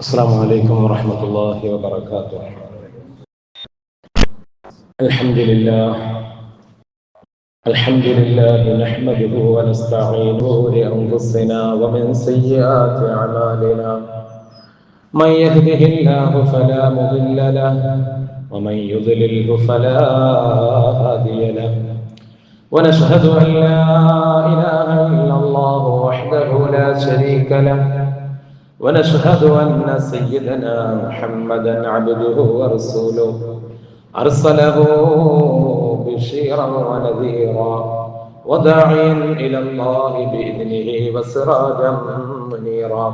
السلام عليكم ورحمة الله وبركاته. الحمد لله. الحمد لله نحمده ونستعينه لأنفسنا ومن سيئات أعمالنا. من يهده الله فلا مضل له ومن يضلله فلا هادي له. ونشهد أن لا إله إلا الله وحده لا شريك له. ونشهد أن سيدنا محمدا عبده ورسوله. أرسله بشيرا ونذيرا وداعيا إلى الله بإذنه وسراجا منيرا.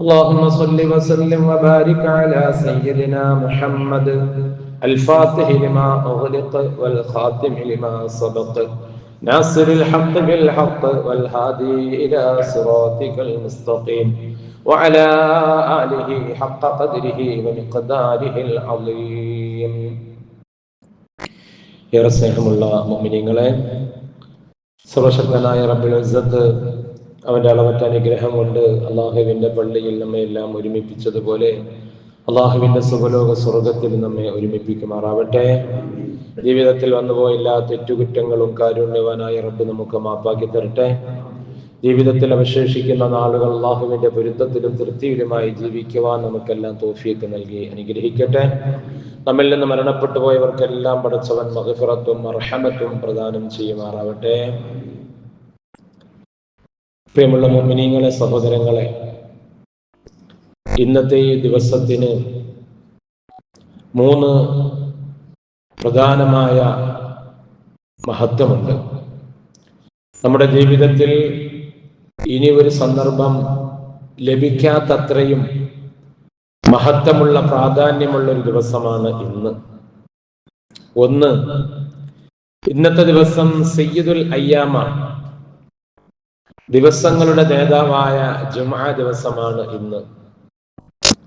اللهم صل وسلم وبارك على سيدنا محمد الفاتح لما أغلق والخاتم لما سبق ناصر الحق بالحق والهادي إلى صراطك المستقيم. وعلى آله حق قدره ومقداره العظيم ഏറെ സ്നേഹമുള്ള മുമിനിങ്ങളെ സർവശക്തനായ റബ്ബുൽ ഇസ്സത്ത് അവന്റെ അളവറ്റ അനുഗ്രഹം കൊണ്ട് അള്ളാഹുവിന്റെ പള്ളിയിൽ നമ്മെ എല്ലാം ഒരുമിപ്പിച്ചതുപോലെ അള്ളാഹുവിന്റെ സുഖലോക സ്വർഗത്തിൽ നമ്മെ ഒരുമിപ്പിക്കുമാറാവട്ടെ ജീവിതത്തിൽ വന്നുപോയ എല്ലാ തെറ്റുകുറ്റങ്ങളും കാരുണ്യവാനായ റബ്ബ് നമുക്ക് മാപ്പാക്കി തരട്ടെ ജീവിതത്തിൽ അവശേഷിക്കുന്ന നാളുകൾ അള്ളാഹുവിന്റെ പൊരുത്തത്തിലും തൃപ്തിയിലുമായി ജീവിക്കുവാൻ നമുക്കെല്ലാം തോഫിയൊക്കെ നൽകി അനുഗ്രഹിക്കട്ടെ. നമ്മിൽ നിന്ന് മരണപ്പെട്ടു പോയവർക്കെല്ലാം പടച്ചവൻ മഹഫിറത്തും അർഹമത്തും പ്രദാനം ചെയ്യുമാറാവട്ടെ. പ്രിയമുള്ള മുമിനീങ്ങളെ സഹോദരങ്ങളെ ഇന്നത്തെ ഈ ദിവസത്തിന് മൂന്ന് പ്രധാനമായ മഹത്വമുണ്ട്. നമ്മുടെ ജീവിതത്തിൽ ഇനി ഒരു സന്ദർഭം ലഭിക്കാത്തത്രയും മഹത്വമുള്ള പ്രാധാന്യമുള്ള ഒരു ദിവസമാണ് ഇന്ന്. ഒന്ന് ഇന്നത്തെ ദിവസം സയ്യിദുൽ അയ്യാമ ദിവസങ്ങളുടെ നേതാവായ ജുമാ ദിവസമാണ് ഇന്ന്.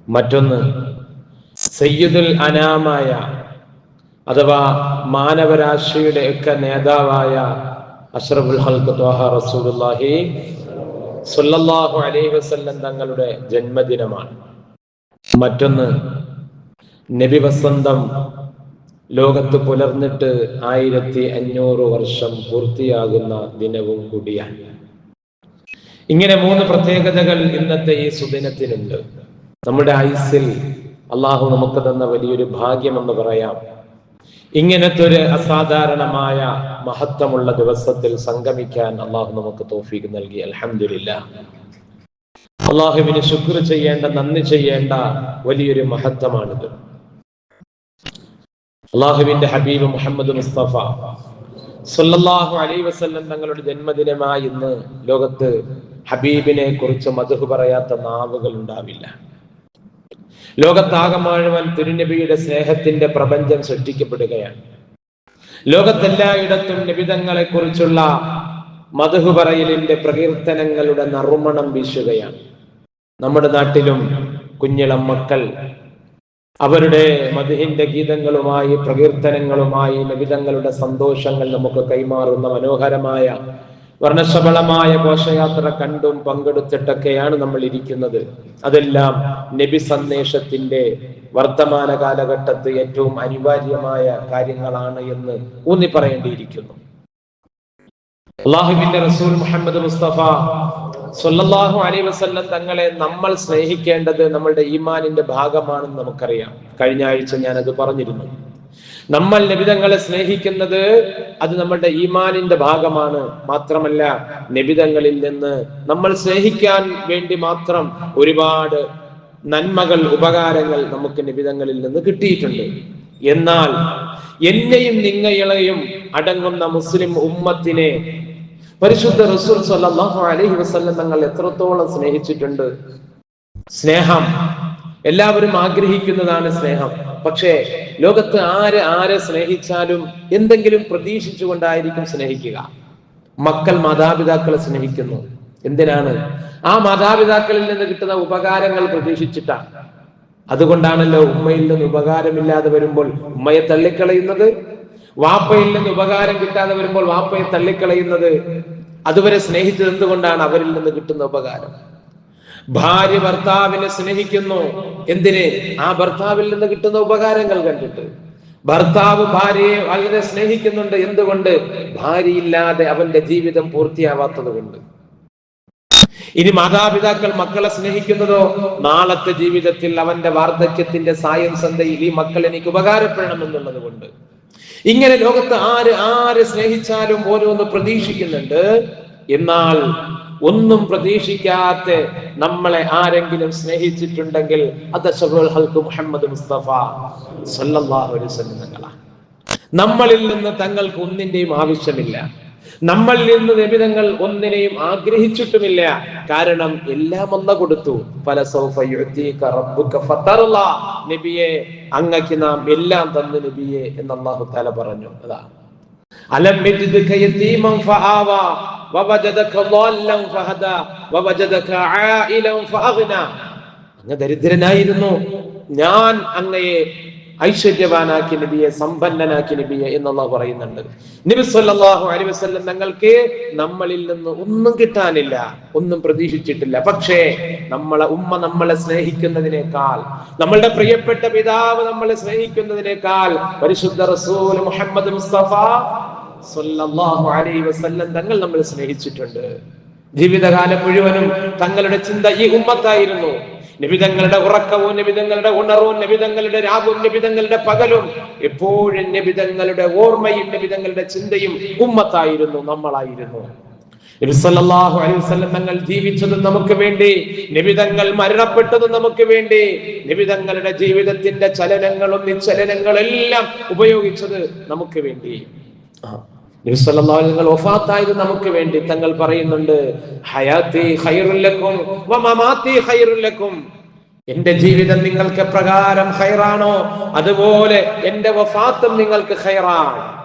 മറ്റൊന്ന് സയ്യിദുൽ അനാമായ അഥവാ മാനവരാശിയുടെ ഒക്കെ നേതാവായ അഷ്റഫുൽ ഹൽക്ക് റസൂലുള്ളാഹി സല്ലല്ലാഹു അലൈഹി വസല്ലം തങ്ങളുടെ ജന്മദിനമാണ്. മറ്റൊന്ന് നബി വസന്തം ലോകത്ത് പുലർന്നിട്ട് ആയിരത്തി അഞ്ഞൂറ് വർഷം പൂർത്തിയാകുന്ന ദിനവും കൂടിയാണ്. ഇങ്ങനെ മൂന്ന് പ്രത്യേകതകൾ ഇന്നത്തെ ഈ സുദിനത്തിനുണ്ട് നമ്മുടെ ആയുസിൽ അള്ളാഹു നമുക്ക് തന്ന വലിയൊരു ഭാഗ്യം എന്ന് പറയാം. ഇങ്ങനത്തെ ഒരു അസാധാരണമായ മഹത്വമുള്ള ദിവസത്തിൽ സംഗമിക്കാൻ അള്ളാഹു നമുക്ക് തോഫീക്ക് നൽകി. അലഹമില്ല അള്ളാഹുവിന് ശുക്ർ ചെയ്യേണ്ട നന്ദി ചെയ്യേണ്ട വലിയൊരു മഹത്വമാണിത്. അള്ളാഹുവിന്റെ ഹബീബ് മുഹമ്മദ് മുസ്തഫ സല്ലല്ലാഹു അലൈ വസല്ലം തങ്ങളുടെ ജന്മദിനമായി ഇന്ന് ലോകത്ത് ഹബീബിനെ കുറിച്ച് മധു പറയാത്ത നാവുകൾ ഉണ്ടാവില്ല. ലോകത്താകമാഴുവൻ തിരുനബിയുടെ സ്നേഹത്തിന്റെ പ്രപഞ്ചം സൃഷ്ടിക്കപ്പെടുകയാണ്. ലോകത്തെല്ലായിടത്തും നിബിതങ്ങളെ കുറിച്ചുള്ള മധു പറയലിന്റെ പ്രകീർത്തനങ്ങളുടെ നറുമണം വീശുകയാണ്. നമ്മുടെ നാട്ടിലും കുഞ്ഞിളം മക്കൾ അവരുടെ മധുഹിന്റെ ഗീതങ്ങളുമായി പ്രകീർത്തനങ്ങളുമായി നിബിതങ്ങളുടെ സന്തോഷങ്ങൾ നമുക്ക് കൈമാറുന്ന മനോഹരമായ വർണശബളമായ ഘോഷയാത്ര കണ്ടും പങ്കെടുത്തിട്ടൊക്കെയാണ് നമ്മൾ ഇരിക്കുന്നത് അതെല്ലാം നബി സന്ദേശത്തിന്റെ വർത്തമാന കാലഘട്ടത്ത് ഏറ്റവും അനിവാര്യമായ കാര്യങ്ങളാണ് എന്ന് ഊന്നി പറയേണ്ടിയിരിക്കുന്നു അള്ളാഹുബിന്റെ റസൂൽ മുഹമ്മദ് മുസ്തഫ സൊല്ലാഹു അലൈ വസല്ലം തങ്ങളെ നമ്മൾ സ്നേഹിക്കേണ്ടത് നമ്മളുടെ ഈമാനിന്റെ ഭാഗമാണെന്ന് നമുക്കറിയാം. കഴിഞ്ഞ ആഴ്ച ഞാനത് പറഞ്ഞിരുന്നു. നമ്മൾ നബിതങ്ങളെ സ്നേഹിക്കുന്നത് അത് നമ്മുടെ ഈമാനിന്റെ ഭാഗമാണ്. മാത്രമല്ല നബിതങ്ങളിൽ നിന്ന് നമ്മൾ സ്നേഹിക്കാൻ വേണ്ടി മാത്രം ഒരുപാട് നന്മകൾ ഉപകാരങ്ങൾ നമുക്ക് നിബിതങ്ങളിൽ നിന്ന് കിട്ടിയിട്ടുണ്ട്. എന്നാൽ എന്നെയും നിങ്ങളെയും അടങ്ങുന്ന മുസ്ലിം ഉമ്മത്തിനെ പരിശുദ്ധ റസൂൽ സല്ലല്ലാഹു അലൈഹി വസല്ലം തങ്ങൾ എത്രത്തോളം സ്നേഹിച്ചിട്ടുണ്ട്? സ്നേഹം. എല്ലാവരും ആഗ്രഹിക്കുന്നതാണ് സ്നേഹം. പക്ഷേ ലോകത്ത് ആര് ആരെ സ്നേഹിച്ചാലും എന്തെങ്കിലും പ്രതീക്ഷിച്ചുകൊണ്ടായിരിക്കും സ്നേഹിക്കുക. മക്കൾ മാതാപിതാക്കളെ സ്നേഹിക്കുന്നു. എന്തിനാണ്? ആ മാതാപിതാക്കളിൽ നിന്ന് കിട്ടുന്ന ഉപകാരങ്ങൾ പ്രതീക്ഷിച്ചിട്ടാണ്. അതുകൊണ്ടാണല്ലോ ഉമ്മയിൽ നിന്ന് ഉപകാരമില്ലാതെ വരുമ്പോൾ ഉമ്മയെ തള്ളിക്കളയുന്നത്. വാപ്പയിൽ നിന്ന് ഉപകാരം കിട്ടാതെ വരുമ്പോൾ വാപ്പയെ തള്ളിക്കളയുന്നത്. അതുവരെ സ്നേഹിച്ചത് എന്തുകൊണ്ടാണ് അവരിൽ നിന്ന് കിട്ടുന്ന ഉപകാരം? ഭാര്യ ഭർത്താവിനെ സ്നേഹിക്കുന്നു. എന്തിന്? ആ ഭർത്താവിൽ നിന്ന് കിട്ടുന്ന ഉപകാരങ്ങൾ കണ്ടിട്ട്. ഭർത്താവ് ഭാര്യയെ വളരെ സ്നേഹിക്കുന്നുണ്ട് എന്തുകൊണ്ട്? ഭാര്യയില്ലാതെ അവന്റെ ജീവിതം പൂർത്തിയാവാത്തത് കൊണ്ട്. ഇനി മാതാപിതാക്കൾ മക്കളെ സ്നേഹിക്കുന്നതോ? നാളത്തെ ജീവിതത്തിൽ അവന്റെ വാർദ്ധക്യത്തിന്റെ സായം സന്ധയിൽ ഈ മക്കൾ എനിക്ക് ഉപകാരപ്പെടണം എന്നുള്ളത് കൊണ്ട്. ഇങ്ങനെ ലോകത്ത് ആര് ആര് സ്നേഹിച്ചാലും ഓരോന്ന് പ്രതീക്ഷിക്കുന്നുണ്ട്. എന്നാൽ ഒന്നും പ്രതീക്ഷിക്കാത്ത നമ്മളെ ആരെങ്കിലും സ്നേഹിച്ചിട്ടുണ്ടെങ്കിൽ അത് മുഹമ്മദ് മുസ്തഫ സല്ലല്ലാഹു അലൈഹി വസല്ലം നമ്മളിൽ നിന്ന് തങ്ങൾക്ക് ഒന്നിന്റെയും ആവശ്യമില്ല. നമ്മളിൽ നിന്ന് നിബിധങ്ങൾ ഒന്നിനെയും ആഗ്രഹിച്ചിട്ടുമില്ല. കാരണം എല്ലാം ഒന്ന കൊടുത്തു. പല നബിയെ അങ്ങക്ക് നാം എല്ലാം തന്നു നബിയെ എന്ന് അള്ളാഹു താല പറഞ്ഞു. അതാ. അലം അങ്ങ് ദരിദ്രനായിരുന്നു. ഞാൻ അങ്ങയെ ഐശ്വര്യവാനാക്കി നബിയെ സമ്പന്നനാക്കി നബിയെ എന്നുള്ള പറയുന്നുണ്ട്. നബി സല്ലല്ലാഹു അലൈഹി വസല്ലം തങ്ങൾക്ക് നമ്മളിൽ നിന്ന് ഒന്നും കിട്ടാനില്ല ഒന്നും പ്രതീക്ഷിച്ചിട്ടില്ല. പക്ഷേ നമ്മളെ ഉമ്മ നമ്മളെ സ്നേഹിക്കുന്നതിനേക്കാൾ നമ്മളുടെ പ്രിയപ്പെട്ട പിതാവ് നമ്മളെ സ്നേഹിക്കുന്നതിനേക്കാൾ പരിശുദ്ധ റസൂൽ മുഹമ്മദ് മുസ്തഫ വസല്ലം തങ്ങൾ നമ്മൾ സ്നേഹിച്ചിട്ടുണ്ട്. ജീവിതകാലം മുഴുവനും തങ്ങളുടെ ചിന്ത ഈ ഉമ്മത്തായിരുന്നു. നിബിതങ്ങളുടെ ഉറക്കവും നിബിതങ്ങളുടെ ഉണർവും നിബിതങ്ങളുടെ രാവും നിബിതങ്ങളുടെ പകലും എപ്പോഴും നിബിതങ്ങളുടെ ഓർമ്മയും നിബിതങ്ങളുടെ ചിന്തയും ഉമ്മത്തായിരുന്നു നമ്മളായിരുന്നു. തങ്ങൾ ജീവിച്ചത് നമുക്ക് വേണ്ടി നിബിതങ്ങൾ മരണപ്പെട്ടത് നമുക്ക് വേണ്ടി നിബിതങ്ങളുടെ ജീവിതത്തിന്റെ ചലനങ്ങളും നിശ്ചലനങ്ങളും എല്ലാം ഉപയോഗിച്ചത് നമുക്ക് വേണ്ടി. നിങ്ങൾ ഒഫാത്തായത് നമുക്ക് വേണ്ടി തങ്ങൾ പറയുന്നുണ്ട് ഹയാത്തി ഹൈറുല്ലക്കും ഹൈറുല്ലക്കും എന്റെ ജീവിതം നിങ്ങൾക്ക് പ്രകാരം ഹൈറാണോ അതുപോലെ എന്റെ വഫാത്തും നിങ്ങൾക്ക് ഹൈറാണ്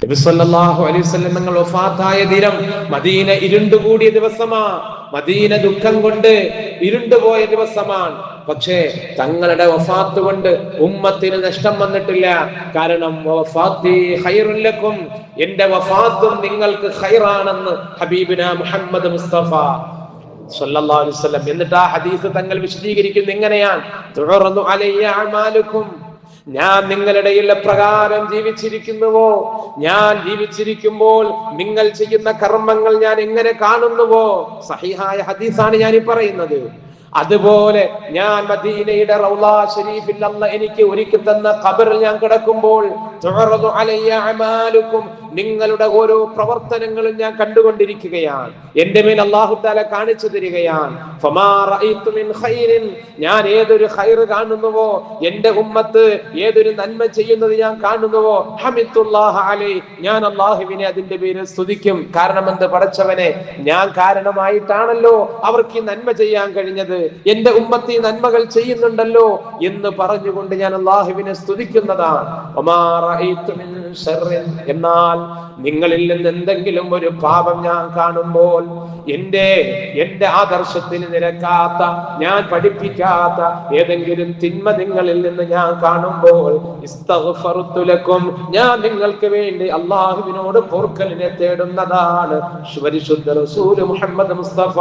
നബി സല്ലല്ലാഹു അലൈഹി വസല്ലം നിങ്ങൾ വഫാത്തായ ദിനം മദീന ഇരുണ്ടുകൂടിയ ദിവസമാ. മദീന ദുഃഖം കൊണ്ട് ഇരുണ്ടുപോയ ദിവസമാണ്. പക്ഷേ തങ്ങളുടെ വഫാത്ത് കൊണ്ട് ഉമ്മത്തിന് നഷ്ടം വന്നിട്ടില്ല. കാരണം വഫാത്തി ഖൈറുൽ ലക്കും എന്റെ വഫാത്തും നിങ്ങൾക്ക് ഹൈറാണെന്ന് ഹബീബിന മുഹമ്മദ് മുസ്തഫ സല്ലല്ലാഹു അലൈഹി വസല്ലം. എന്നിട്ട് ആ ഹദീസ് തങ്ങൾ വിശദീകരിക്കുന്നു ഇങ്ങനെയാണ് തുറന്നു അലയ്യ അമാലുക്കും ഞാൻ നിങ്ങളുടെ പ്രകാരം ജീവിച്ചിരിക്കുന്നുവോ? ഞാൻ ജീവിച്ചിരിക്കുമ്പോൾ നിങ്ങൾ ചെയ്യുന്ന കർമ്മങ്ങൾ ഞാൻ എങ്ങനെ കാണുന്നുവോ? സഹിഹായ ഹദീസാണ് ഞാൻ ഈ പറയുന്നത്. അതുപോലെ ഞാൻ മദീനയുടെ റൗള ഷരീഫിൽ അല്ല എനിക്ക് ഒരുക്കി തന്ന ഖബറിൽ ഞാൻ കിടക്കുമ്പോൾ നിങ്ങളുടെ ഓരോ പ്രവർത്തനങ്ങളും ഞാൻ കണ്ടുകൊണ്ടിരിക്കുകയാണ്. എന്റെ മേൽ അള്ളാഹു താല കാണിച്ചു തരികയാണ്. ഞാൻ ഏതൊരു ഖൈർ കാണുന്നുവോ എന്റെ ഉമ്മത്ത് ഏതൊരു നന്മ ചെയ്യുന്നത് ഞാൻ കാണുന്നുവോ ഹമിത്തുല്ലാഹ അലൈ. ഞാൻ അള്ളാഹുവിനെ അതിന്റെ പേര് സ്തുതിക്കും. കാരണം എന്ത് പടച്ചവനെ ഞാൻ കാരണമായിട്ടാണല്ലോ അവർക്ക് ഈ നന്മ ചെയ്യാൻ കഴിഞ്ഞത്. എന്റെ ഉമ്മത്ത് ഈ നന്മകൾ ചെയ്യുന്നുണ്ടല്ലോ എന്ന് പറഞ്ഞുകൊണ്ട് ഞാൻ അള്ളാഹുവിനെ സ്തുതിക്കുന്നതാണ്. എന്നാൽ നിങ്ങളിൽ നിന്ന് എന്തെങ്കിലും ഒരു പാപം ഞാൻ കാണുമ്പോൾ എന്റെ എന്റെ ആദർശത്തിന് നിരക്കാത്ത ഞാൻ പഠിപ്പിക്കാത്ത ഏതെങ്കിലും തിന്മ നിങ്ങളിൽ നിന്ന് ഞാൻ കാണുമ്പോൾ ഇസ്തഫറുത്തുലക്കും ഞാൻ നിങ്ങൾക്ക് വേണ്ടി അള്ളാഹുവിനോട് പൊറുക്കലിനെ തേടുന്നതാണ്. പരിശുദ്ധ റസൂൽ മുഹമ്മദ് മുസ്തഫ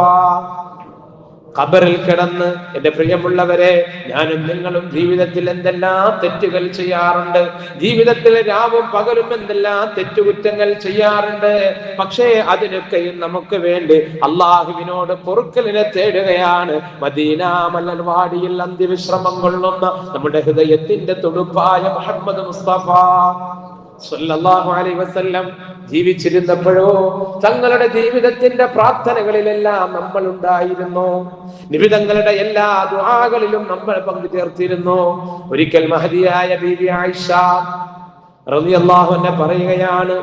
ഖബറിൽ കിടന്ന് എന്റെ പ്രിയമുള്ളവരെ ഞാനും നിങ്ങളും ജീവിതത്തിൽ എന്തെല്ലാം തെറ്റുകൾ ചെയ്യാറുണ്ട്? ജീവിതത്തിൽ രാവും പകലും എന്തെല്ലാം തെറ്റുകുറ്റങ്ങൾ ചെയ്യാറുണ്ട്? പക്ഷേ അതിനൊക്കെയും നമുക്ക് വേണ്ടി അള്ളാഹുവിനോട് പൊറുക്കലിനെ തേടുകയാണ്. മദീന മലർവാടിയിൽ അന്തിവിശ്രമം കൊള്ളുന്ന നമ്മുടെ ഹൃദയത്തിന്റെ തുടുപ്പായ മുഹമ്മദ് മുസ്തഫ. ജീവിച്ചിരുന്നപ്പോഴോ തങ്ങളുടെ ജീവിതത്തിന്റെ പ്രാർത്ഥനകളിലെല്ലാം നമ്മൾ ഉണ്ടായിരുന്നു. നിബിതങ്ങളുടെ എല്ലാ ദുആകളിലും നമ്മൾ പങ്കുചേർത്തിരുന്നു. ഒരിക്കൽ മഹദിയായ ബീവി ആയിഷ പറയുകയാണ്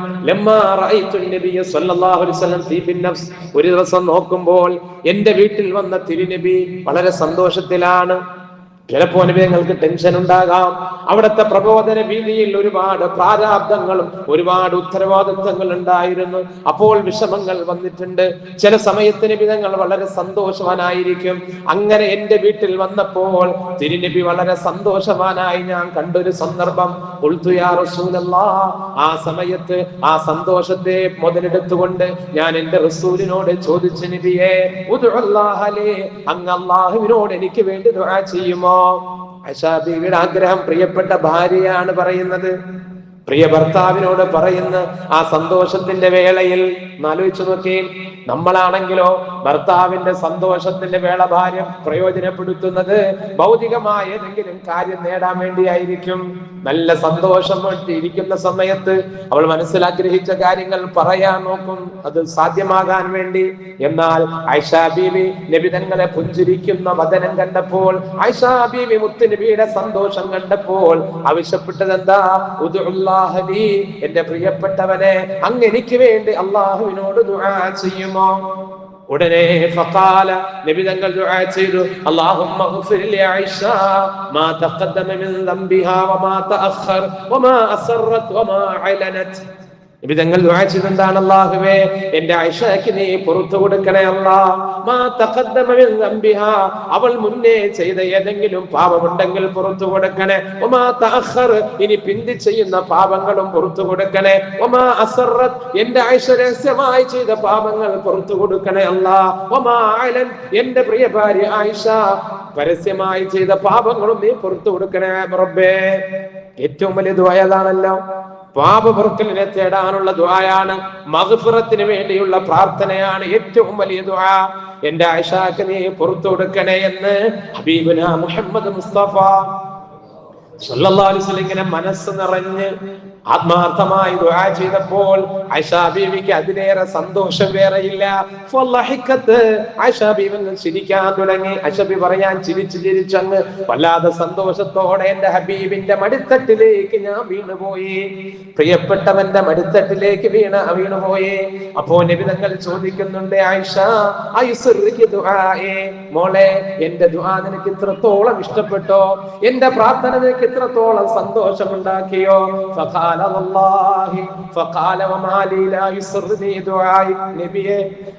സല്ലല്ലാഹു അലൈഹി വസല്ലം ഒരു ദിവസം നോക്കുമ്പോൾ എന്റെ വീട്ടിൽ വന്ന തിരുനബി വളരെ സന്തോഷത്തിലാണ്. ചിലപ്പോ അനുഭവങ്ങൾക്ക് ടെൻഷൻ ഉണ്ടാകാം. അവിടുത്തെ പ്രബോധന രീതിയിൽ ഒരുപാട് പ്രാരാബ്ദങ്ങളും ഒരുപാട് ഉത്തരവാദിത്വങ്ങൾ ഉണ്ടായിരുന്നു. അപ്പോൾ വിഷമങ്ങൾ വന്നിട്ടുണ്ട്. ചില സമയത്തിന് വിധങ്ങൾ വളരെ സന്തോഷവാനായിരിക്കും. അങ്ങനെ എന്റെ വീട്ടിൽ വന്നപ്പോൾ തിരുനബി വളരെ സന്തോഷവാനായി ഞാൻ കണ്ടൊരു സന്ദർഭം. ആ സമയത്ത് ആ സന്തോഷത്തെ മുതലെടുത്തുകൊണ്ട് ഞാൻ എന്റെ റസൂലിനോട് ചോദിച്ചു നബിയെ അങ്ങ് അള്ളാഹുവിനോട് എനിക്ക് വേണ്ടി ദുആ ചെയ്യുമോ? ബീവിയുടെ ആഗ്രഹം പ്രിയപ്പെട്ട ഭാര്യയാണ് പറയുന്നത്. പ്രിയ ഭർത്താവിനോട് പറയുന്ന ആ സന്തോഷത്തിന്റെ വേളയിൽ ആലോചിച്ചു നോക്കി നമ്മളാണെങ്കിലോ ഭർത്താവിന്റെ സന്തോഷത്തിന്റെ വേളഭാര്യം പ്രയോജനപ്പെടുത്തുന്നത് ഭൗതികമായ ഏതെങ്കിലും കാര്യം നേടാൻ വേണ്ടിയായിരിക്കും. നല്ല സന്തോഷം ഇരിക്കുന്ന സമയത്ത് അവൾ മനസ്സിലാഗ്രഹിച്ച കാര്യങ്ങൾ പറയാൻ നോക്കും. അത് സാധ്യമാകാൻ വേണ്ടി. എന്നാൽ ഐഷാ ബീവി നബിതങ്ങളെ പുഞ്ചിരിക്കുന്ന വചനം കണ്ടപ്പോൾ ഐഷാ ബീവി മുത്തുനബിയുടെ സന്തോഷം കണ്ടപ്പോൾ ആവശ്യപ്പെട്ടത് എന്താ എന്റെ പ്രിയപ്പെട്ടവനെ അങ്ങ് വേണ്ടി അള്ളാഹുവിനോട് ദുആ ചെയ്യുമോ ഉടനെ ഫഖാല നബി തങ്ങൾ ദുആ ചെയ്തു. അല്ലാഹുമ്മ ഗഫിർ ലി ആയിഷ മാ തഖദ്ദമ മിൻ ദംബിഹാ വമാ തഅഖർ വമാ അസറത് വമാ അലനത്. നബി തങ്ങൾ ദുആ ചെയ്തെന്താണ് അല്ലാഹുവേ എന്റെ ആയിഷയ്ക്ക് നീ പുറത്തു കൊടുക്കണേ അല്ലാ. മാ തഖദ്ദമ മിൻ ദംബിഹാ. അവൾ മുന്നേ ചെയ്ത ഏതെങ്കിലും പാപമുണ്ടെങ്കിൽ പുറത്തു കൊടുക്കണേ. വമാ തഅഖർ ഇനി പിന്തി ചെയ്യുന്ന പാപങ്ങളും പുറത്തു കൊടുക്കണേ. വമാ അസറത് എന്റെ ആയിഷ രഹസ്യമായി ചെയ്ത പാപങ്ങൾ പുറത്തു കൊടുക്കണേ അല്ലാ. വമാ അലൻ എന്റെ പ്രിയ ഭാര്യ ആയിഷ പരസ്യമായി ചെയ്ത പാപങ്ങളും നീ പുറത്തു കൊടുക്കണേ റബ്ബേ. ഏറ്റവും വലിയ ദ്വയതാണല്ലോ പാപപുറക്കലിനെ തേടാനുള്ള ദ്വായാണ് മഹഫുറത്തിന് വേണ്ടിയുള്ള പ്രാർത്ഥനയാണ് ഏറ്റവും വലിയ ദ്വാ എന്റെ ആയിഷാക്ക് നീ പുറത്തു കൊടുക്കണേ എന്ന് ഹബീബുന മുഹമ്മദ് മുസ്തഫ സല്ലല്ലാഹു അലൈഹി വസല്ലം മനസ്സ് നിറഞ്ഞ് ആത്മാർത്ഥമായി ദുആ ചെയ്തപ്പോൾ ആയിഷാ ബീവിക്ക് അതിലേറെ സന്തോഷം വേറെയില്ല. ആയിഷാ ബീവി ചിരിക്കാൻ തുടങ്ങി. അഷബി പറയാൻ ചിരിച്ചു ചിരിച്ചങ്ങ് വല്ലാതെ സന്തോഷത്തോടെ എന്റെ ഹബീബിന്റെ മടിത്തട്ടിലേക്ക് ഞാൻ വീണുപോയി. പ്രിയപ്പെട്ടവന്റെ മടിത്തട്ടിലേക്ക് വീണ വീണുപോയി. അപ്പോ നബിതങ്ങൾ ചോദിക്കുന്നുണ്ട് ആയിഷ മോളെ എന്റെ ദുആ നിനക്ക് ഇത്രത്തോളം ഇഷ്ടപ്പെട്ടോ? എന്റെ പ്രാർത്ഥന നിനക്ക് ഇത്രത്തോളം സന്തോഷമുണ്ടാക്കിയോ? ലാ യുസ്റിനി دعائي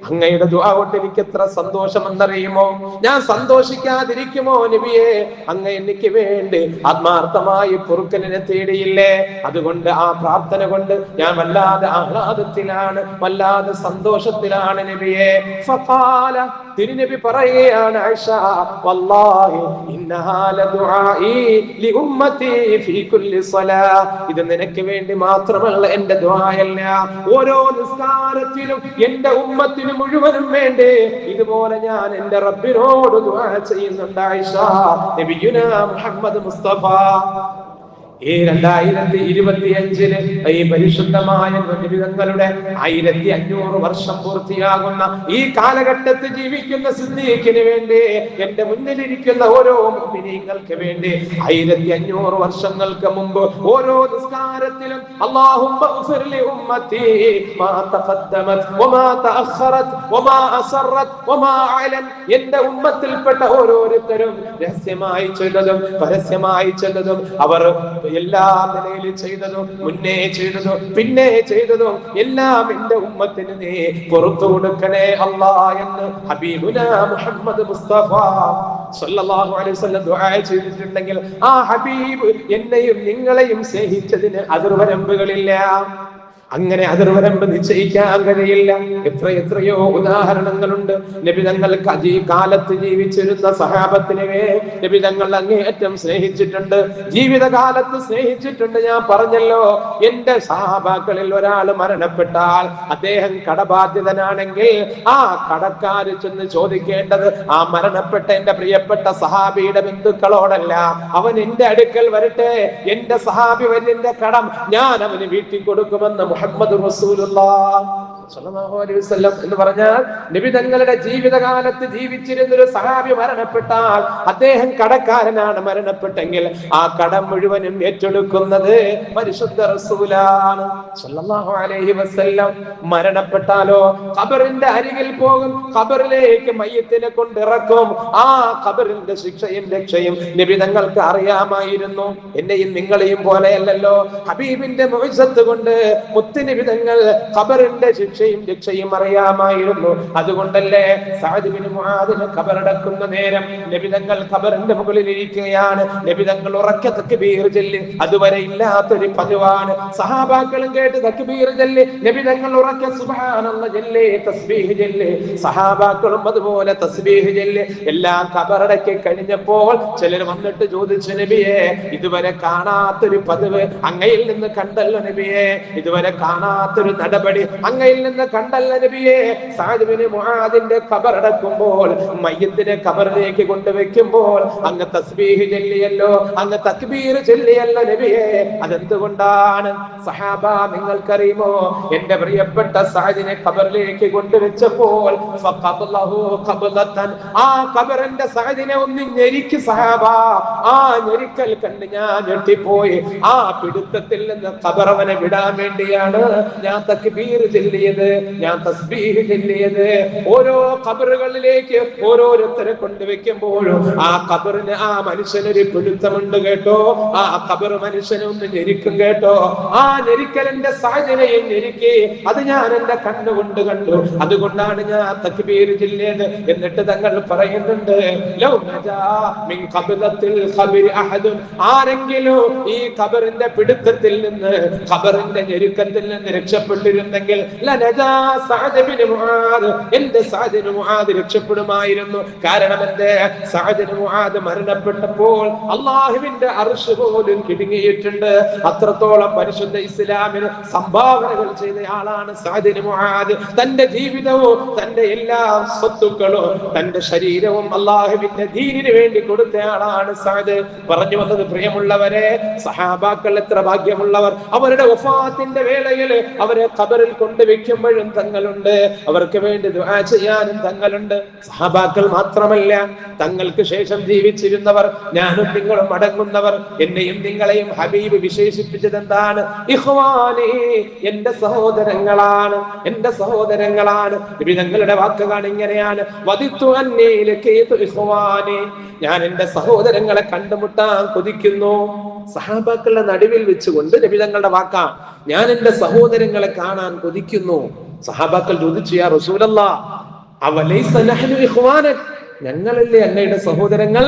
അങ്ങയുടെ ദുആ കൊണ്ട് എനിക്ക് എത്ര സന്തോഷമെന്നറിയുമോ? ഞാൻ സന്തോഷിക്കാതിരിക്കുമോ നബിയെ? അങ്ങ എനിക്ക് വേണ്ടി ആത്മാർത്ഥമായി പൊറുക്കലിനെ തേടിയില്ലേ? അതുകൊണ്ട് ആ പ്രാർത്ഥന കൊണ്ട് ഞാൻ വല്ലാതെ ആഹ്ലാദത്തിലാണ് വല്ലാതെ സന്തോഷത്തിലാണ് നബിയെ. തിരുനബി പറയുകയാണ് ആയിഷ വല്ലാഹി ഇന്നഹാ ലി ഉമ്മത്തി ഫീ കുല്ലി ഇത് നിനക്ക് വേണ്ടി മാത്രമല്ല എന്റെ ദുആയല്ല. ഓരോ നിസ്കാരത്തിലും എന്റെ ഉമ്മത്തിന് മുഴുവനും വേണ്ടി ഇതുപോലെ ഞാൻ എന്റെ റബ്ബിനോട് ദുആ ചെയ്യുന്നുണ്ട് ആയിഷ. നബിയുനാ മുഹമ്മദ് മുസ്തഫ. ഈ രണ്ടായിരത്തി ഇരുപത്തി അഞ്ചിൽ ഈ പരിശുദ്ധമായ നിബിധങ്ങളുടെ ആയിരത്തി അഞ്ഞൂറ് വർഷം പൂർത്തിയാകുന്ന ഈ കാലഘട്ടത്തിൽ ജീവിക്കുന്ന സിദ്ദീഖിന് വേണ്ടി എന്റെ മുന്നിലിരിക്കുന്ന ഓരോ മുഅ്മിനീങ്ങൾക്ക് വേണ്ടി ആയിരത്തി അഞ്ഞൂറ് വർഷങ്ങൾക്ക് മുമ്പ് ഓരോ നിസ്കാരത്തിലും എന്റെ ഉമ്മത്തിൽപ്പെട്ട ഓരോരുത്തരും രഹസ്യമായി ചെയ്തതും പരസ്യമായി ചെയ്തതും അവർ എല്ലാ നിലയിലും ചെയ്തതും മുന്നേ ചെയ്തതും പിന്നെ ചെയ്തതും എല്ലാം എന്റെ ഉമ്മത്തിന് നീ പുറത്തു കൊടുക്കണേ അല്ലാ എന്ന് ഹബീബുന മുഹമ്മദ് മുസ്തഫ സല്ലല്ലാഹു അലൈഹി വസല്ലം ദുആ ചെയ്തിട്ടുണ്ടെങ്കിൽ ആ ഹബീബ് എന്നെയും നിങ്ങളെയും സ്നേഹിച്ചതിന് അതിർവരമ്പുകളില്ല. അങ്ങനെ അതിർവരമ്പ് നിശ്ചയിക്കാൻ കഴിയില്ല. എത്ര എത്രയോ ഉദാഹരണങ്ങളുണ്ട്. നബി തങ്ങൾക്ക് ഈ കാലത്ത് ജീവിച്ചിരുന്ന സഹാബത്തിനെ നബി തങ്ങൾ അങ്ങേയറ്റം സ്നേഹിച്ചിട്ടുണ്ട്. ജീവിതകാലത്ത് സ്നേഹിച്ചിട്ടുണ്ട്. ഞാൻ പറഞ്ഞല്ലോ എന്റെ സഹാബാക്കളിൽ ഒരാൾ മരണപ്പെട്ടാൽ അദ്ദേഹം കടബാധ്യതനാണെങ്കിൽ ആ കടക്കാര് ചെന്ന് ചോദിക്കേണ്ടത് ആ മരണപ്പെട്ട എന്റെ പ്രിയപ്പെട്ട സഹാബിയുടെ ബന്ധുക്കളോടല്ല. അവൻ എന്റെ അടുക്കൽ വരട്ടെ. എന്റെ സഹാബി വര്യന്റെ കടം ഞാൻ അവന് വീട്ടിൽ കൊടുക്കുമെന്ന് മുഹമ്മദ് റസൂലുള്ള സല്ലല്ലാഹു അലൈഹി വസല്ലം എന്ന് പറഞ്ഞാൽ നബി തങ്ങളുടെ ജീവിതകാലത്ത് ജീവിച്ചിരുന്ന ഒരു സഹാബി മരണപ്പെട്ടാൽ അദ്ദേഹം കടക്കാരനാണ് മരണപ്പെട്ടെങ്കിൽ ആ കടം മുഴുവനും ഏറ്റെടുക്കുന്നത് പരിശുദ്ധ റസൂലാണ്. സല്ലല്ലാഹു അലൈഹി വസല്ലം മരണപ്പെട്ടാലോ ഖബറിന്റെ അരികിൽ പോകും ഖബറിലേക്ക് മയ്യത്തിനെ കൊണ്ടിറക്കും. ആ ഖബറിന്റെ ശിക്ഷയും രക്ഷയും നബി തങ്ങൾക്ക് അറിയാമായിരുന്നു. എന്നെയും നിങ്ങളെയും പോലെയല്ലല്ലോ. ഹബീബിന്റെ മുഴുസത്ത് കൊണ്ട് മുത്തിനിബിതങ്ങൾ ഖബറിന്റെ ഖബറിന്റെ ശിക്ഷയും രക്ഷയും അറിയാമായിരുന്നു. അതുകൊണ്ടല്ലേ സാദിബിന് മുഹാദിന് ഖബറടക്കുന്ന നേരം നബിതങ്ങൾ ഖബറിന്റെ മുകളിൽ ഇരിക്കുകയാണ്. നബിതങ്ങൾ ഉറക്കെ തക്ബീർ ചൊല്ലി. അതുവരെ ഇല്ലാത്തൊരു പതിവാണ്. സഹാബാക്കളും കേട്ട് തക്ബീർ ചൊല്ലി. നബിതങ്ങൾ ഉറക്കെ സുബ്ഹാനല്ലാഹ് ചൊല്ലി തസ്ബീഹ് ചൊല്ലി. സഹാബാക്കളും അതുപോലെ തസ്ബീഹ് ചൊല്ലി. എല്ലാം ഖബറടക്കി കഴിഞ്ഞപ്പോൾ ചിലർ വന്നിട്ട് ചോദിച്ചു നബിയെ ഇതുവരെ കാണാത്തൊരു പതിവ് അങ്ങയിൽ നിന്ന് കണ്ടല്ലോ നബിയെ. ഇതുവരെ കാണാത്തൊരു നടപടി അങ്ങയിൽ നിന്ന് കണ്ടല്ല നബിയെ. സാദിബിന് മുആദിന്റെ കബറടക്കുമ്പോൾ മയ്യത്തിനെ ഖബറിലേക്ക് കൊണ്ടുവെക്കുമ്പോൾ അങ്ങ് തസ്ബീഹ് ചൊല്ലിയല്ലോ അങ്ങ് തക്ബീർ ചൊല്ലിയല്ലോ നബിയെ. അതെന്തുകൊണ്ടാണ്? സഹാബ നിങ്ങൾക്കറിയുമോ? എന്റെ പ്രിയപ്പെട്ട സാദിനെ ഖബറിലേക്ക് കൊണ്ടുവെച്ചപ്പോൾ ആ ഖബറിന്റെ സാദിനെ ഒന്ന് ഞെരിക്ക് സഹാബ ആ ഞെരിക്കൽ കണ്ട് ഞാൻ ഞെട്ടിപ്പോയി. ആ പിടുത്തത്തിൽ നിന്ന് ഖബറവനെ വിടാൻ വേണ്ടിയാണ് ഞാൻ തക്ബീർ ചൊല്ലിയത്. ഞാൻ തസ്ബീഹ് ചൊല്ലിയത് ഓരോ ഖബറുകളിലേക്ക് ഓരോരുത്തരെ കൊണ്ടുവെക്കുമ്പോഴും ആ ഖബറിന് ആ മനുഷ്യനൊരു പിടുത്തമുണ്ട് കേട്ടോ. ആ ഖബർ മനുഷ്യനൊന്ന് ഞെരിക്കും കേട്ടോ. ആ ഞെരിക്കലിന്റെ സാഹചര്യം ഞെരുക്കി. അത് ഞാൻ എന്റെ കണ്ണുകൊണ്ട് കണ്ടു. അതുകൊണ്ടാണ് ഞാൻ തക്ബീർ ചൊല്ലിയത് എന്നിട്ട് തങ്ങൾ പറയുന്നുണ്ട്. മിൻ ആരെങ്കിലും ഈ ഖബറിന്റെ പിടുത്തത്തിൽ നിന്ന് ഖബറിന്റെ ഞെരുക്കത്തിൽ നിന്ന് രക്ഷപ്പെട്ടിരുന്നെങ്കിൽ എന്റെ രക്ഷപ്പെടുമായിരുന്നു? കാരണം എന്റെ മുആദ് മരണപ്പെട്ടപ്പോൾ അള്ളാഹുവിന്റെ അറിഷ് പോലും കിടുങ്ങിയിട്ടുണ്ട്. അത്രത്തോളം പരിശുദ്ധ ഇസ്ലാമിന് സംഭാവനകൾ ചെയ്ത ആളാണ് മുആദ്. തന്റെ ജീവിതവും തന്റെ എല്ലാ സ്വത്തുക്കളും തന്റെ ശരീരവും അള്ളാഹുവിന്റെ ദീനിന് വേണ്ടി കൊടുത്ത ആളാണ് സഅദ് പറഞ്ഞു വന്നത് പ്രിയമുള്ളവരെ സഹാബാക്കൾ എത്ര ഭാഗ്യമുള്ളവർ. അവരുടെ വഫാത്തിന്റെ വേളയിൽ അവരെ ഖബറിൽ കൊണ്ടുവെക്കുമ്പോഴും തങ്ങളുണ്ട്. അവർക്ക് വേണ്ടി ദുആ ചെയ്യാനും തങ്ങളുണ്ട്. സഹാബാക്കൾ മാത്രമല്ല തങ്ങൾക്ക് ശേഷം ജീവിച്ചിരുന്നവർ ഞാനും നിങ്ങളും അടങ്ങുന്നവർ എന്നെയും നിങ്ങളെയും ഹബീബ് വിശേഷിപ്പിച്ചത് എന്താണ് എന്റെ സഹോദരങ്ങളാണ് എന്റെ സഹോദരങ്ങളാണ്. നബി തങ്ങളുടെ വാക്കുകൾ ഇങ്ങനെയാണ്. വധിത്തു അന്നീ ലഖീതു ഇഖ്വാനി. ഞാൻ എന്റെ സഹോദരങ്ങളെ കണ്ടുമുട്ടാൻ കൊതിക്കുന്നു. സഹാബാക്കളുടെ നടുവിൽ വെച്ചുകൊണ്ട് നബി തങ്ങളുടെ വാക്കാ ഞാൻ എന്റെ സഹോദരങ്ങളെ കാണാൻ കൊതിക്കുന്നു. സഹാബാക്കൾ ചോദിച്ചു ഞങ്ങളല്ലേ അങ്ങയുടെ സഹോദരങ്ങൾ?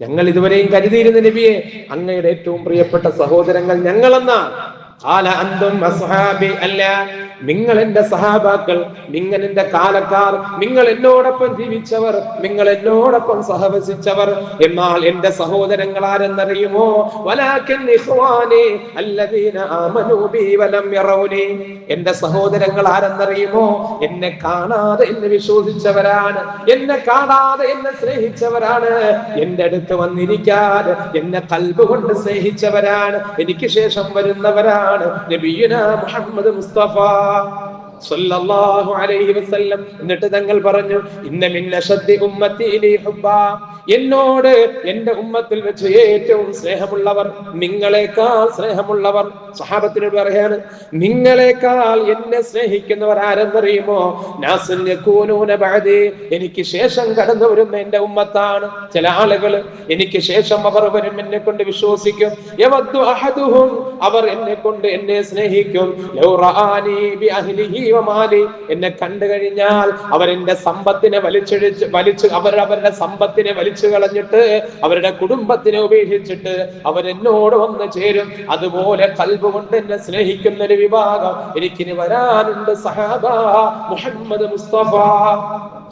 ഞങ്ങൾ ഇതുവരെയും കരുതിയിരുന്ന നബിയെ അങ്ങയുടെ ഏറ്റവും പ്രിയപ്പെട്ട സഹോദരങ്ങൾ ഞങ്ങളെന്നാ. ആല അസ്ഹാബി അല്ല നിങ്ങൾ എന്റെ സഹാബാക്കൾ നിങ്ങൾ എന്റെ കാലക്കാർ നിങ്ങൾ എന്നോടൊപ്പം ജീവിച്ചവർ നിങ്ങൾ എന്നോടൊപ്പം സഹവസിച്ചവർ. എന്നാൽ എന്റെ സഹോദരങ്ങൾ ആരെന്നറിയുമോ എന്റെ സഹോദരങ്ങൾ ആരെന്നറിയുമോ എന്നെ കാണാതെ എന്നെ വിശ്വസിച്ചവരാണ്. എന്നെ കാണാതെ എന്നെ സ്നേഹിച്ചവരാണ്. എന്റെ അടുത്ത് വന്നിരിക്കാതെ എന്നെ കൽബ് കൊണ്ട് സ്നേഹിച്ചവരാണ്. എനിക്ക് ശേഷം വരുന്നവരാണ് നബിയുന മുഹമ്മദ് മുസ്തഫ. എന്നിട്ട് തങ്ങൾ പറഞ്ഞു ഇന്ന അശദ്ദി ഉമ്മത്തി ഹുബ്ബ. എന്നോട് എന്റെ ഉമ്മത്തിൽ വെച്ച് ഏറ്റവും സ്നേഹമുള്ളവർ നിങ്ങളെക്കാൾ സ്നേഹമുള്ളവർ സഹാബത്തിനോട് പറയാണ് നിങ്ങളെക്കാൾ എന്നെ സ്നേഹിക്കുന്നവർ ആരെന്നറിയുമോ? എനിക്ക് ശേഷം കടന്നു വരുന്ന എന്റെ ഉമ്മത്താണ്. ചില ആളുകൾ എനിക്ക് ശേഷം അവർ വരും എന്നെ കൊണ്ട് വിശ്വസിക്കും. അവർ എന്നെ കൊണ്ട് എന്നെ സ്നേഹിക്കും. എന്നെ കണ്ടു കഴിഞ്ഞാൽ അവർ എന്റെ സമ്പത്തിനെ വലിച്ചഴിച്ച് വലിച്ച് അവർ അവരുടെ സമ്പത്തിനെ വലിച്ചു കളഞ്ഞിട്ട് അവരുടെ കുടുംബത്തിനെ ഉപേക്ഷിച്ചിട്ട് അവരെന്നോട് വന്ന് ചേരും. അതുപോലെ കൽബ് കൊണ്ട് എന്നെ സ്നേഹിക്കുന്ന ഒരു വിഭാഗം എനിക്കിനി വരാനുണ്ട് സഹാബ മുഹമ്മദ് മുസ്തഫ.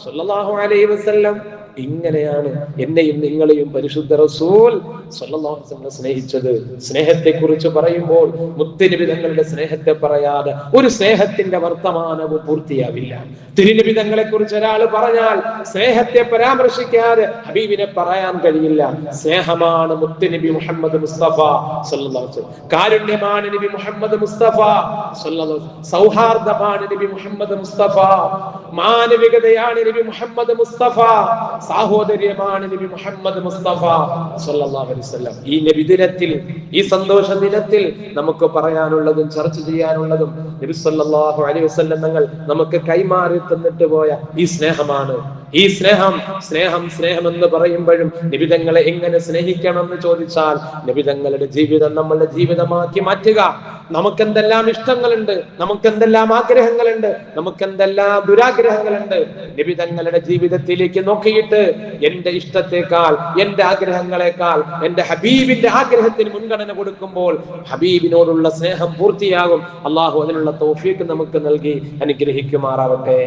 സല്ലല്ലാഹു അലൈഹി വസല്ലം. ഇങ്ങനെയാണ് എന്നെയും നിങ്ങളെയും പരിശുദ്ധ റസൂൽ വസല്ലം സ്നേഹിച്ചത്. സ്നേഹത്തെ കുറിച്ച് പറയുമ്പോൾ മുത്തിരിവിധങ്ങളുടെ തങ്ങളുടെ സ്നേഹത്തെ പറയാതെ ഒരു സ്നേഹത്തിന്റെ വർത്തമാനവും പൂർത്തിയാവില്ല. തിരുനബി കുറിച്ച് ഒരാൾ പറഞ്ഞാൽ സ്നേഹത്തെ പരാമർശിക്കാതെ ഹബീബിനെ പറയാൻ കഴിയില്ല. സ്നേഹമാണ് മുത്തനബി മുഹമ്മദ് മുസ്തഫ അലൈഹി കാരുണ്യമാണ് നബി മുഹമ്മദ് മുസ്തഫ അലൈഹി സൗഹാർദ്ദമാണ് നബി മുഹമ്മദ് മുസ്തഫ. മാനവികതയാണ് നബി മുഹമ്മദ് മുസ്തഫ സാഹോദര്യമാണ് നബി മുഹമ്മദ് മുസ്തഫ സല്ലല്ലാഹു അലൈഹി വസല്ലം. ഈ നബി ദിനത്തിൽ ഈ സന്തോഷ ദിനത്തിൽ നമുക്ക് പറയാനുള്ളതും ചർച്ച ചെയ്യാനുള്ളതും നബി സല്ലല്ലാഹു അലൈഹി വസല്ലം തങ്ങൾ നമുക്ക് കൈമാറി തന്നിട്ട് പോയ ഈ സ്നേഹമാണ് ഈ സ്നേഹം സ്നേഹം സ്നേഹം എന്ന് പറയുമ്പോഴും നിബിതങ്ങളെ എങ്ങനെ സ്നേഹിക്കണം എന്ന് ചോദിച്ചാൽ നിബിതങ്ങളുടെ ജീവിതം നമ്മളുടെ ജീവിതമാക്കി മാറ്റുക. നമുക്കെന്തെല്ലാം ഇഷ്ടങ്ങളുണ്ട് നമുക്കെന്തെല്ലാം ആഗ്രഹങ്ങളുണ്ട് നമുക്കെന്തെല്ലാം ദുരാഗ്രഹങ്ങളുണ്ട് നിബിതങ്ങളുടെ ജീവിതത്തിലേക്ക് നോക്കിയിട്ട് എന്റെ ഇഷ്ടത്തെക്കാൾ എന്റെ ആഗ്രഹങ്ങളെക്കാൾ എന്റെ ഹബീബിന്റെ ആഗ്രഹത്തിന് മുൻഗണന കൊടുക്കുമ്പോൾ ഹബീബിനോടുള്ള സ്നേഹം പൂർത്തിയാകും. അള്ളാഹു അതിനുള്ള തൗഫീക്ക് നമുക്ക് നൽകി അനുഗ്രഹിക്കുമാറാവട്ടെ.